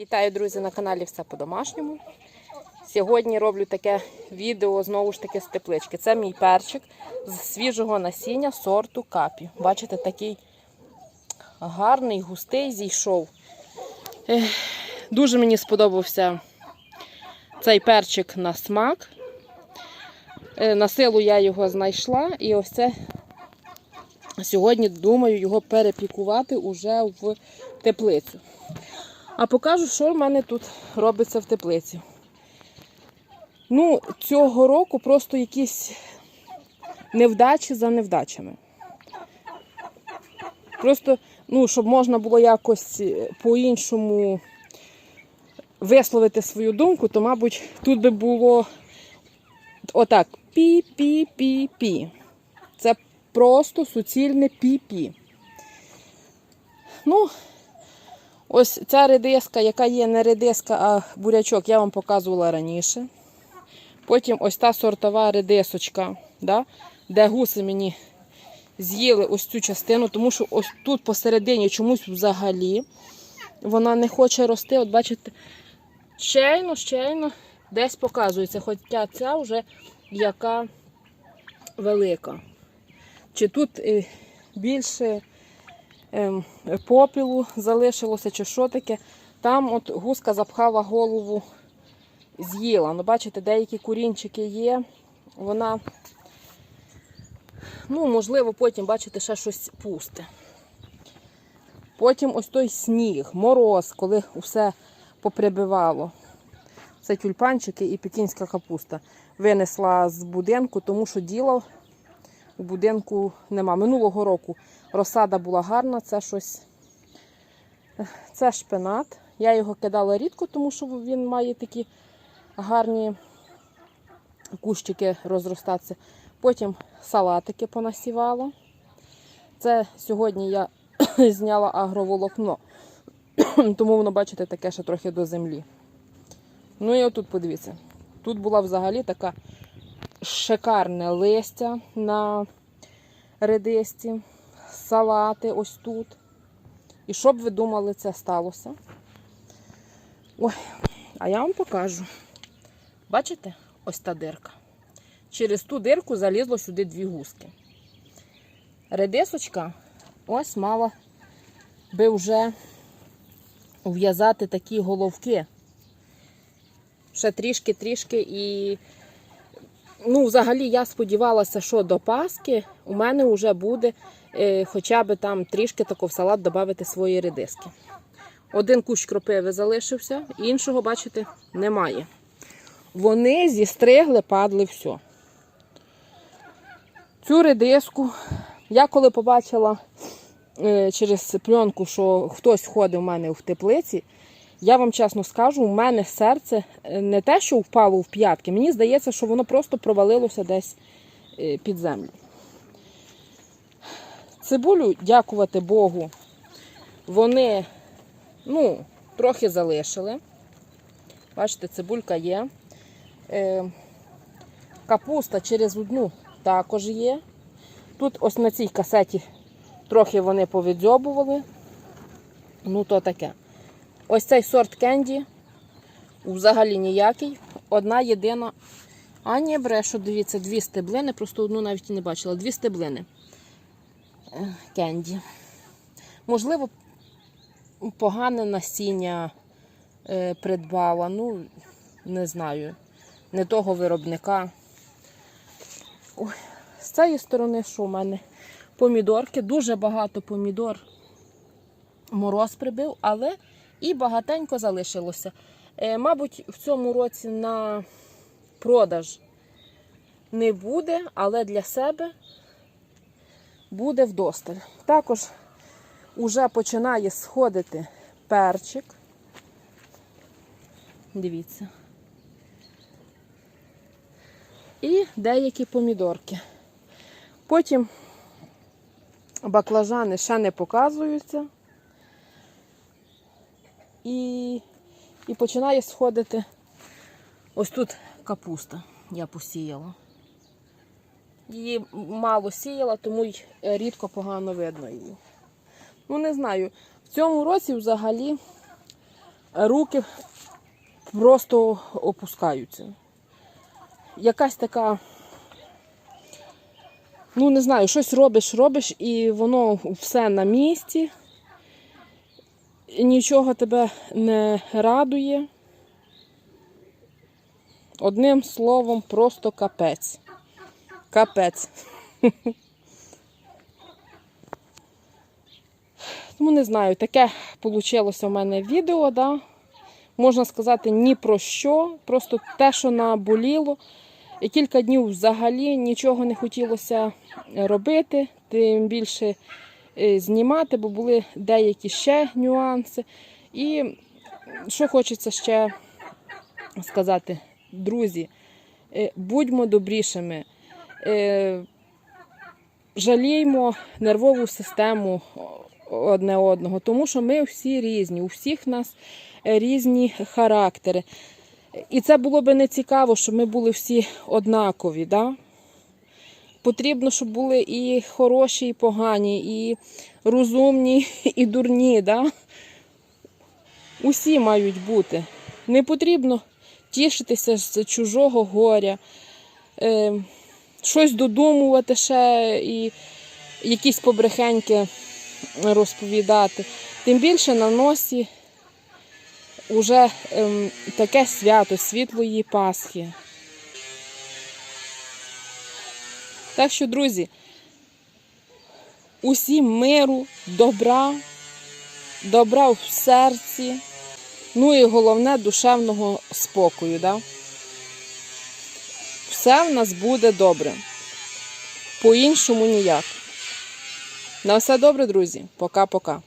Вітаю, друзі, на каналі Все по-домашньому. Сьогодні роблю таке відео знову ж таки з теплички. Це мій перчик з свіжого насіння сорту капі. Бачите, такий гарний, густий зійшов. Дуже мені сподобався цей перчик на смак. Е, На силу я його знайшла і ось це сьогодні думаю його перепікувати уже в теплицю. А покажу, що в мене тут робиться в теплиці. Ну, цього року просто якісь невдачі за невдачами. Просто, ну, щоб можна було якось е, по-іншому висловити свою думку, то, мабуть, тут би було отак: пі-пі-пі-пі. Це просто суцільне пі-пі. Ну, Ось ця редиска, яка є не редиска, а бурячок, я вам показувала раніше. Потім ось та сортова редисочка, да, де гуси мені з'їли ось цю частину, тому що ось тут посередині чомусь взагалі вона не хоче рости. От бачите, щейно, щейно десь показується, хоча ця вже яка велика. Чи тут е, більше попілу залишилося, чи що таке. Там от гуска запхала голову, з'їла. Ну, бачите, деякі курінчики є. Вона, ну, можливо, потім, бачите, ще щось пусте. Потім ось той сніг, мороз, коли все поприбивало. Це тюльпанчики і пекінська капуста. Винесла з будинку, тому що діла у будинку нема. Минулого року розсада була гарна, це щось. Це шпинат. Я його кидала рідко, тому що він має такі гарні кущики розростатися. Потім салатики понасівала. Це сьогодні я зняла агроволокно, тому воно, бачите, таке ще трохи до землі. Ну і отут подивіться. Тут була взагалі така шикарне листя на редисці, салати ось тут. І що б ви думали, це сталося? Ой, а я вам покажу. Бачите, ось та дирка. Через ту дирку залізло сюди дві гуски. Редисочка ось мала би вже ув'язати такі головки. Ще трішки-трішки і ну, взагалі я сподівалася, що до Паски у мене вже буде хоча б там трішки тако в салат додати свої редиски. Один кущ кропиви залишився, іншого, бачите, немає. Вони зістригли, падли все. Цю редиску я коли побачила е, через пленку, що хтось ходив у мене в теплиці, я вам чесно скажу, у мене серце е, не те, що впало в п'ятки, мені здається, що воно просто провалилося десь е, під землю. Цибулю, дякувати Богу, вони ну, трохи залишили. Бачите, цибулька є. Е, капуста через одну також є. Тут ось на цій касеті трохи вони повідзьобували. Ну, то таке. Ось цей сорт кенді взагалі ніякий. Одна єдина. А ні, брешу, дивіться, дві стеблини, просто одну навіть і не бачила. Дві стеблини кенді. Можливо, погане насіння е, придбала. Ну, не знаю, не того виробника. З цієї сторони, що у мене? Помідорки, дуже багато помідор мороз прибив, але і багатенько залишилося. Е, мабуть, в цьому році на продаж не буде, але для себе буде вдосталь. Також уже починає сходити перчик. Дивіться. І деякі помідорки. Потім баклажани ще не показуються. І, і починає сходити ось тут капуста я посіяла. Її мало сіяла, тому й рідко погано видно її. Ну, не знаю, в цьому році взагалі руки просто опускаються. Якась така, ну не знаю, щось робиш, робиш, і воно все на місці, нічого тебе не радує. Одним словом, просто капець. Капець. Тому не знаю, таке вийшло в мене відео, да? можна сказати, ні про що, просто те, що наболіло. І кілька днів взагалі нічого не хотілося робити, тим більше е, знімати, бо були деякі ще нюанси. І що хочеться ще сказати, друзі, е, будьмо добрішими, е, жаліймо нервову систему одне одного, тому що ми всі різні, у всіх нас різні характери. І це було би не цікаво, щоб ми були всі однакові. Да? Потрібно, щоб були і хороші, і погані, і розумні, і дурні. Да? Усі мають бути. Не потрібно тішитися з чужого горя, е, щось додумувати ще і якісь побрехеньки розповідати. Тим більше на носі вже ем, таке свято світлої Пасхи. Так що, друзі, усім миру, добра, добра в серці, ну і головне душевного спокою. Да? Все в нас буде добре. По-іншому ніяк. На все добре, друзі. Пока-пока.